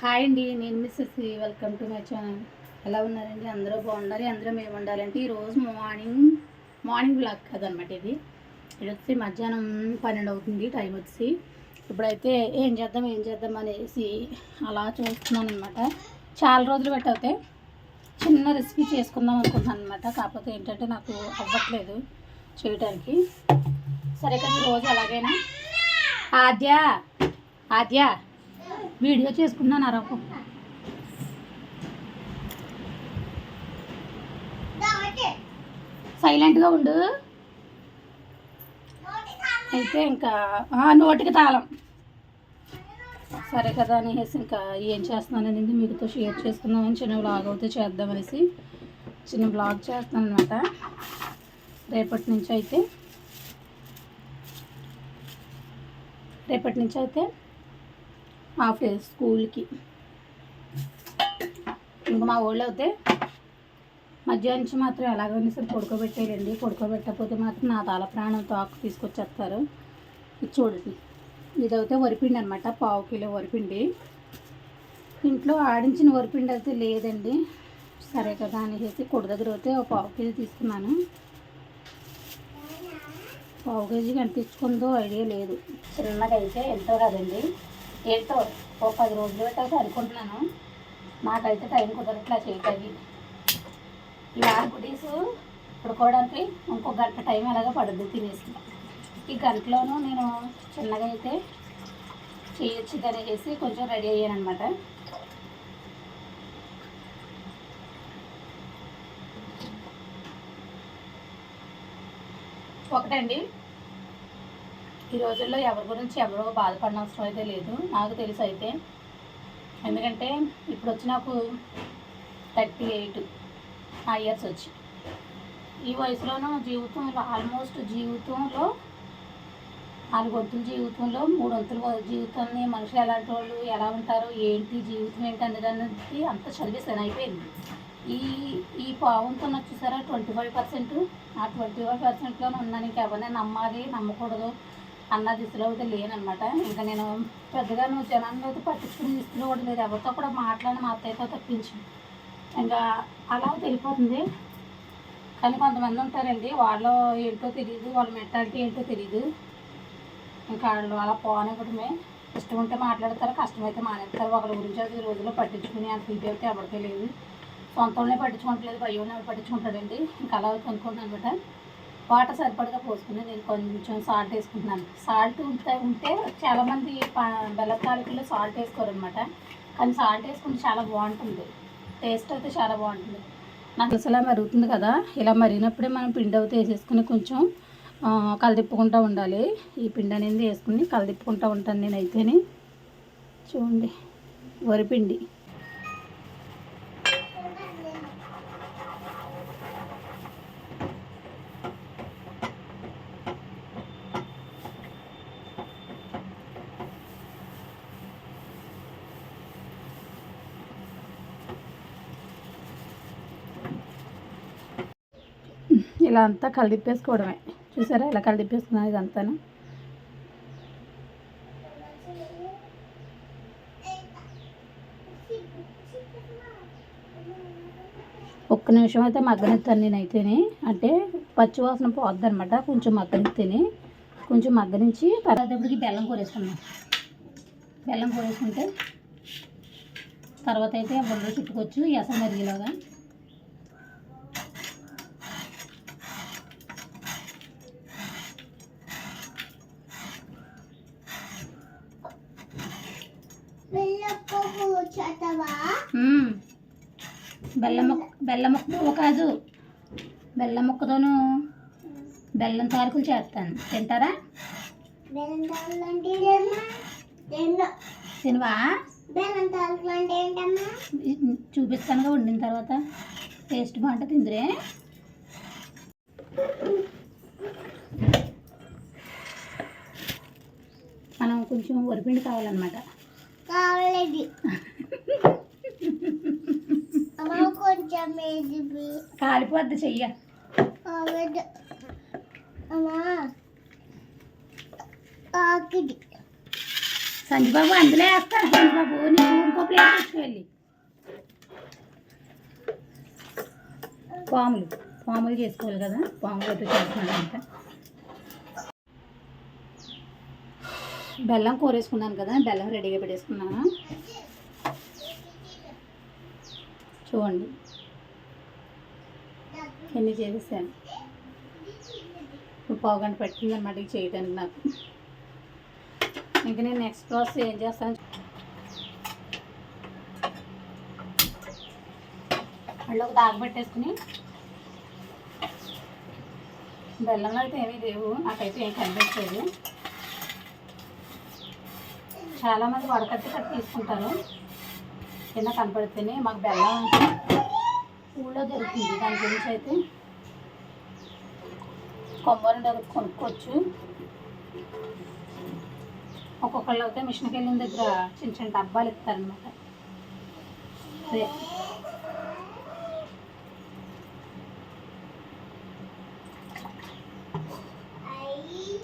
Hi అండి నేను Mrs welcome to my channel ఎలా ఉన్నారండి? అందరూ బాగుండాలి అందరూ మేము ఉండాలంటే ఈరోజు మార్నింగ్ మార్నింగ్ బ్లాగ్ కదనమాట ఇది. ఇది వచ్చి మధ్యాహ్నం పన్నెండు అవుతుంది టైం వచ్చి. ఇప్పుడైతే ఏం చేద్దాం ఏం చేద్దాం అనేసి అలా చూస్తున్నాను అనమాట చాలా రోజులు పెట్టయితే చిన్న రెసిపీ చేసుకుందాం అనుకుంటున్నాను అనమాట కాకపోతే ఏంటంటే నాకు అవ్వట్లేదు చేయడానికి సరే కానీ రోజు అలాగైనా? ఆద్య ఆద్య. వీడియో చేసుకున్నాను అరకు సైలెంట్గా ఉండు. అయితే ఇంకా నోటికి తాళం. సరే కదా అనేసి ఇంకా ఏం చేస్తున్నాననేది మీతో షేర్ చేసుకుందామని చిన్న బ్లాగ్ అయితే చేద్దామనేసి చిన్న బ్లాగ్ చేస్తాను అనమాట రేపటి నుంచి అయితే రేపటి నుంచి అయితే హాఫ్ డే స్కూల్కి. ఇంకా మా ఊళ్ళో అయితే మధ్యాహ్నం నుంచి మాత్రం ఎలాగైనా సరే పడుకోబెట్టేయాలండి. పడుకోబెట్టకపోతే మాత్రం నా తల ప్రాణం తోక తీసుకొచ్చేస్తారు. ఇది చూడండి. ఇదైతే వరిపిండి అనమాట పావు కిలో వరిపిండి. ఇంట్లో ఆడించిన వరిపిండి అయితే లేదండి. సరే కదా అనేసి కొడు దగ్గర అయితే ఒక పావు కేజీ తీసుకున్నాను. పావు కేజీకి ఎంత ఐడియా లేదు. చిన్నగా అయితే ఎంతో కదండి. ఏంటో ఒక పది రోజులు పెట్టాక అనుకుంటున్నాను. నాకైతే టైం కుదరట్లా చేయటవి ఈ వారం కుటీస్ ఇంకో గంట టైం ఎలాగో పడుద్ది తినేసి. ఈ గంటలోనూ నేను చిన్నగా అయితే చేయొచ్చు అనేసి కొంచెం రెడీ అయ్యాను అనమాట ఒకటండి. ఈ రోజుల్లో ఎవరి గురించి ఎవరో బాధపడిన అవసరం అయితే లేదు. నాకు తెలుసు అయితే. ఎందుకంటే ఇప్పుడు వచ్చి నాకు థర్టీ ఎయిట్ ఆ ఇయర్స్ వచ్చి. ఈ వయసులోనూ జీవితంలో ఆల్మోస్ట్ జీవితంలో నాలుగు వంతుల జీవితంలో మూడు వంతుల జీవితాన్ని మనుషులు ఎలాంటి వాళ్ళు ఎలా ఉంటారు ఏంటి జీవితం ఏంటి అనేది అనేది అంత చదివేసాను అయిపోయింది. ఈ ఈ పావంతో వచ్చేసారా ట్వంటీ ఫైవ్ పర్సెంట్. ఆ ట్వంటీ ఫైవ్ పర్సెంట్లోనే ఉన్నాను. ఇంకెవరిని నమ్మాలి నమ్మకూడదు. అన్న దిశలో అయితే లేనమాట ఇంకా నేను పెద్దగా నువ్వు జనాన్ని అయితే పట్టించుకునే దిశలో కూడా లేదు. ఎవరితో కూడా మాట్లాడిన మా అత్తయ్యతో తప్పించి ఇంకా అలా తెలిపోతుంది కానీ కొంతమంది ఉంటారండి. వాళ్ళు ఏంటో తెలియదు వాళ్ళ మెంటాలిటీ ఏంటో తెలియదు ఇంకా వాళ్ళు అలా పోనివ్వడమే. ఇష్టం ఉంటే మాట్లాడతారు కష్టమైతే మానేస్తారు. ఒకరి గురించి అది రోజుల్లో పట్టించుకుని అంత ఇది అయితే ఎవరికే లేదు. సొంతంలో పట్టించుకోవట్లేదు భయం పట్టించుకుంటాడండి. ఇంకా అలా అయితే అనుకుంటున్నాను అనమాట వాటర్ సరిపడగా పోసుకుని నేను కొంచెం సాల్ట్ వేసుకుంటున్నాను. సాల్ట్ ఉంటే ఉంటే చాలామంది ప- బెల్లం తాలికల్లో సాల్ట్ వేసుకోరనమాట కానీ సాల్ట్ వేసుకుంటే చాలా బాగుంటుంది. టేస్ట్ అయితే చాలా బాగుంటుంది. నాకు అసలు మరుగుతుంది కదా. ఇలా మరిగినప్పుడే మనం పిండి అయితే వేసేసుకుని కొంచెం కలదిప్పుకుంటూ ఉండాలి. ఈ పిండి అనేది వేసుకుని కలదిప్పుకుంటూ ఉంటాను నేనైతేనే. చూడండి వరిపిండి ఇలా అంతా కలిదిప్పేసుకోవడమే. చూసారా ఇలా కలిదిప్పేసుకున్నాను ఇదంతా ఒక్క నిమిషం అయితే మగ్గనెత్తాను నేనైతేనే. అంటే పచ్చివాసన పోద్ది అనమాట కొంచెం మగ్గనెత్తేనే కొంచెం మగ్గనించి తర్వాతప్పటికి బెల్లం కూరేసుకున్నాను బెల్లం కూరేసుకుంటే తర్వాత అయితే బొండలు చుట్టుకోవచ్చు. ఎస మరిగేలాగా మ్మ్. బెల్లం ముక్క బెల్లం ముక్క కాదు బెల్లం ముక్కతోను బెల్లం తారకులు చేస్తాను తింటారా తినవా చూపిస్తానుగా వండిన తర్వాత. టేస్ట్ బాగుంటుంది తిందురే. మనం కొంచెం వరిపిండి కావాలన్నమాట. కావాలండి. కాలిపోద్ది చెయ్య. కావద్దు అమ్మా అందులో వేస్తాను సంజబాబు నీకు ఇంకో ప్లేట్ వెళ్ళి పాములు. పాములు చేసుకోవాలి కదా. పాములు అయితే చేస్తున్నాను అంట బెల్లం కూరేసుకున్నాను కదా. బెల్లం రెడీగా పెట్టేసుకున్నాను. చూడండి. ఎన్ని చేసేసాను. ఇప్పుడు పావు గంట పట్టింది ఇది చేయడానికి నాకు. ఇంకా నేను నెక్స్ట్ ప్రాసెస్ ఏం చేస్తాను మళ్ళీ ఒక దాగ పెట్టేసుకుని బెల్లంలో అయితే ఏమీ లేవు నాకైతే ఏం కనిపించలేదు. చాలామంది వడకట్టి కట్టి తీసుకుంటారు. కింద కనపడితేనే మాకు బెల్లం స్కూల్లో దొరుకుతుంది దాని గురించి అయితే కొబ్బరి దగ్గర కొనుక్కోవచ్చు. ఒక్కొక్కళ్ళు అయితే మిషన్కి వెళ్ళిన దగ్గర చిన్న చిన్న డబ్బాలు ఇస్తారనమాట అదే.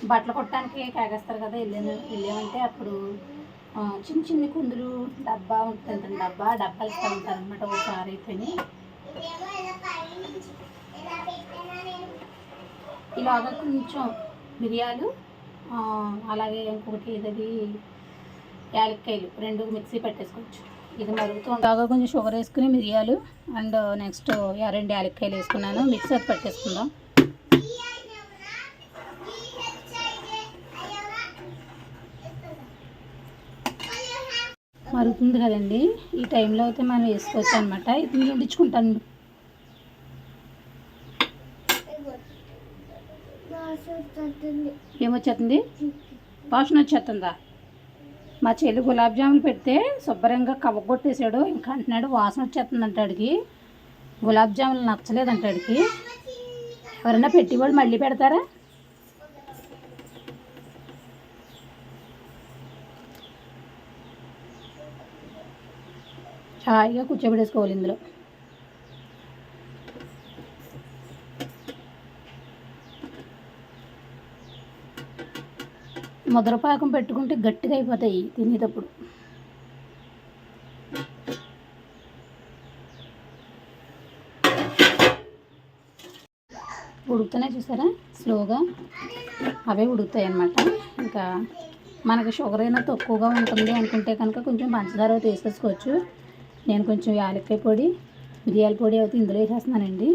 బట్టలు కొట్టడానికి కాగేస్తారు కదా వెళ్ళాను వెళ్ళామంటే అప్పుడు చిన్న చిన్న కుందులు డబ్బా ఉంటుంది డబ్బా డబ్బాలు ఇస్తూ ఉంటారు అనమాట ఒకసారి అయిపోయి ఇలాగ కొంచెం మిరియాలు అలాగే ఇంకొకటి ఏదది? యాలక్కాయలు రెండు మిక్సీ పెట్టేసుకోవచ్చు. ఇది మరుగుతూ బాగా కొంచెం షుగర్ వేసుకుని మిరియాలు అండ్ నెక్స్ట్ రెండు యాలక్కాయలు వేసుకున్నాను. మిక్సర్ పెట్టేసుకుందాం. మరుగుతుంది కదండి. ఈ టైంలో అయితే మనం వేసుకోవచ్చు అనమాట ఇది నేను ఉండించుకుంటాను ఏమొచ్చేస్తుంది వాసన వచ్చేస్తుందా మా చెల్లి గులాబ్ జాములు పెడితే శుభ్రంగా కవ్వగొట్టేసాడు ఇంకా అంటున్నాడు వాసన వచ్చేస్తుంది అంటాడికి గులాబ్ జాములు నచ్చలేదంటాడికి ఎవరైనా పెట్టేవాళ్ళు మళ్ళీ పెడతారా? హాయిగా కూర్చోబెట్టేసుకోవాలి ఇందులో. ముద్రపాకం పెట్టుకుంటే గట్టిగా అయిపోతాయి తినేటప్పుడు. ఉడుకుతున్నాయి చూసారా? స్లోగా అవే ఉడుకుతాయి అన్నమాట. ఇంకా మనకి షుగర్ అయినా తక్కువగా ఉంటుంది అనుకుంటే కనుక కొంచెం పంచదార తీసేసుకోవచ్చు నేను కొంచెం యాలక్కాయ పొడి మిరియాల పొడి అయితే ఇందులో వేసేస్తున్నానండి.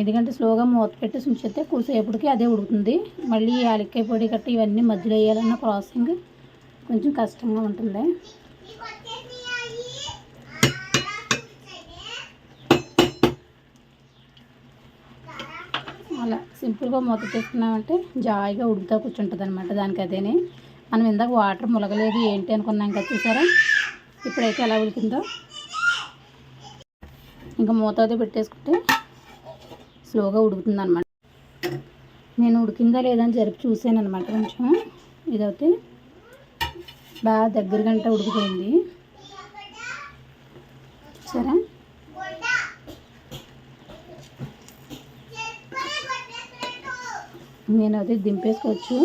ఎందుకంటే స్లోగా మూత పెట్టి ఉంచితే కూసేపటికి అదే ఉడుకుతుంది. మళ్ళీ యాలక్కాయ పొడి గట్ట ఇవన్నీ మధ్యలో వేయాలన్న ప్రాసెసింగ్ కొంచెం కష్టంగా ఉంటుంది. అలా సింపుల్గా మూత పెట్టుకున్నామంటే జాయిగా ఉడుకుతా కూర్చుంటుంది అనమాట దానికి అదేనే. మనం ఇందాక వాటర్ ములగలేదు ఏంటి అనుకున్నాం కదా చూసారా? ఇప్పుడైతే ఎలా ఉడికిందో. ఇంకా మూతది పెట్టేసుకుంటే స్లోగా ఉడుకుతుంది అనమాట నేను ఉడికిందా లేదా అని జరిపి చూసాను అనమాట కొంచెం. ఇదైతే బాగా దగ్గర గంట ఉడికిపోయింది సరే. నేను అది దింపేసుకోవచ్చు.